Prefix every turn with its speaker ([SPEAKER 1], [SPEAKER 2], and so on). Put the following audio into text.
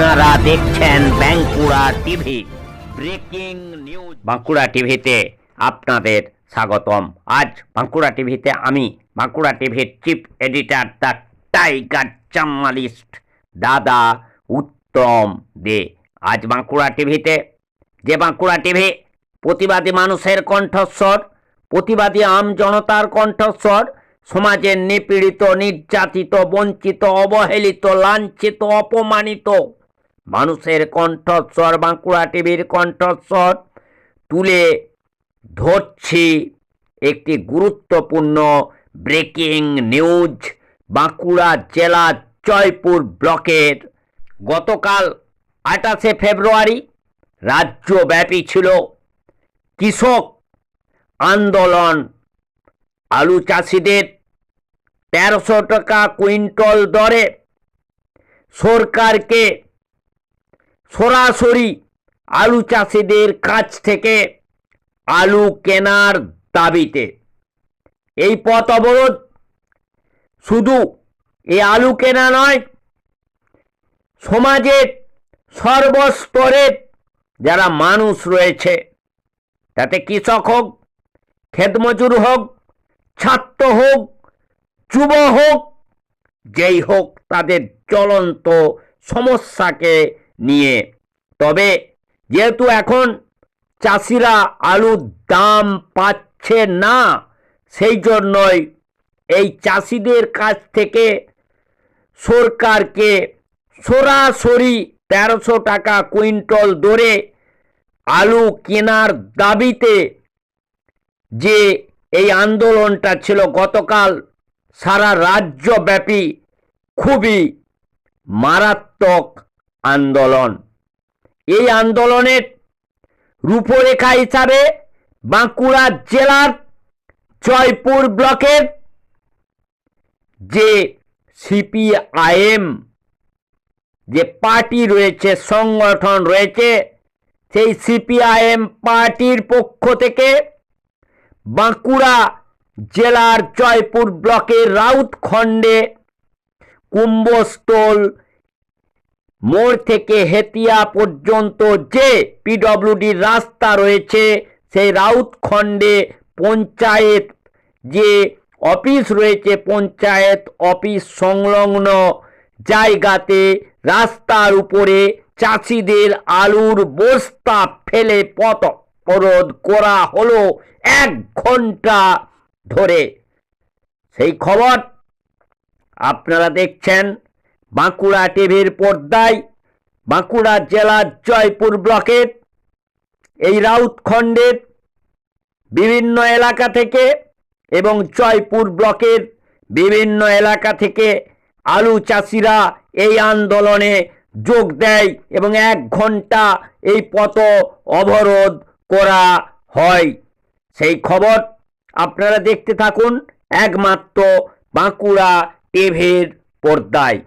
[SPEAKER 1] আপনারা দেখছেন Bankura TV. Breaking news. Bankura টিভিতে আপনাদের স্বাগতম। আজ বাঁকুড়া টিভিতে আমি, বাঁকুড়া টিভির chief editor the tiger journalist দাদা উত্তম দে। আজ বাঁকুড়া টিভিতে, যে বাঁকুড়া টিভি প্রতিবাদী মানুষের কণ্ঠস্বর, প্রতিবাদী আম জনতার কণ্ঠস্বর, সমাজের নিপীড়িত, নির্যাতিত, বঞ্চিত, অবহেলিত, লাঞ্ছিত, অপমানিত মানুষের কণ্ঠস্বর, বাঁকুড়া টিভির কণ্ঠস্বর তুলে ধরছি একটি গুরুত্বপূর্ণ ব্রেকিং নিউজ বাঁকুড়া জেলা জয়পুর ব্লকের। গতকাল আঠাশে ফেব্রুয়ারি রাজ্যব্যাপী ছিল কৃষক আন্দোলন। আলু চাষিদের তেরোশো টাকা কুইন্টল দরে সরকারকে সরাসরি আলু চাষিদের কাছ থেকে আলু কেনার দাবিতে। এই পথ অবরোধ শুধু এই আলু কেনা নয়, সমাজের সর্বস্তরের যারা মানুষ রয়েছে, তাতে কৃষক হোক, খেতমজুর হোক, ছাত্র হোক, যুব হোক, যেই হোক, তাদের চলন্ত সমস্যাকে নিয়ে। তবে যেহেতু এখন চাষিরা আলুর দাম পাচ্ছে না, সেই জন্যই এই চাষিদের কাছ থেকে সরকারকে সরাসরি তেরোশো টাকা কুইন্টল দরে আলু কেনার দাবিতে যে এই আন্দোলনটা ছিল গতকাল, সারা রাজ্যব্যাপী খুবই মারাত্মক আন্দোলন। এই আন্দোলনের রূপরেখা হিসাবে বাঁকুড়া জেলার জয়পুর ব্লকের যে সিপিআইএম যে পার্টি রয়েছে, সংগঠন রয়েছে, সেই সিপিআইএম পার্টির পক্ষ থেকে বাঁকুড়া জেলার জয়পুর ব্লকের রাউতখণ্ডে কুম্ভস্থল মোড় থেকে হেতিয়া পর্যন্ত যে পিডব্লিউডির রাস্তা রয়েছে, সেই রাউতখণ্ডে পঞ্চায়েত, যে অফিস রয়েছে পঞ্চায়েত অফিস সংলগ্ন জায়গাতে রাস্তার উপরে চাষিদের আলুর বস্তা ফেলে পথ অবরোধ করা হলো এক ঘণ্টা ধরে। সেই খবর আপনারা দেখছেন। বাঁকুড়া টিভির পর্দায়, বাঁকুড়া জেলার জয়পুর ব্লকের এই রাউতখণ্ডের বিভিন্ন এলাকা থেকে এবং জয়পুর ব্লকের বিভিন্ন এলাকা থেকে আলু চাষিরা এই আন্দোলনে যোগ দেয় এবং এক ঘণ্টা এই পথ অবরোধ করা হয়। সেই খবর আপনারা দেখতে থাকুন একমাত্র বাঁকুড়া টিভির পর্দায়।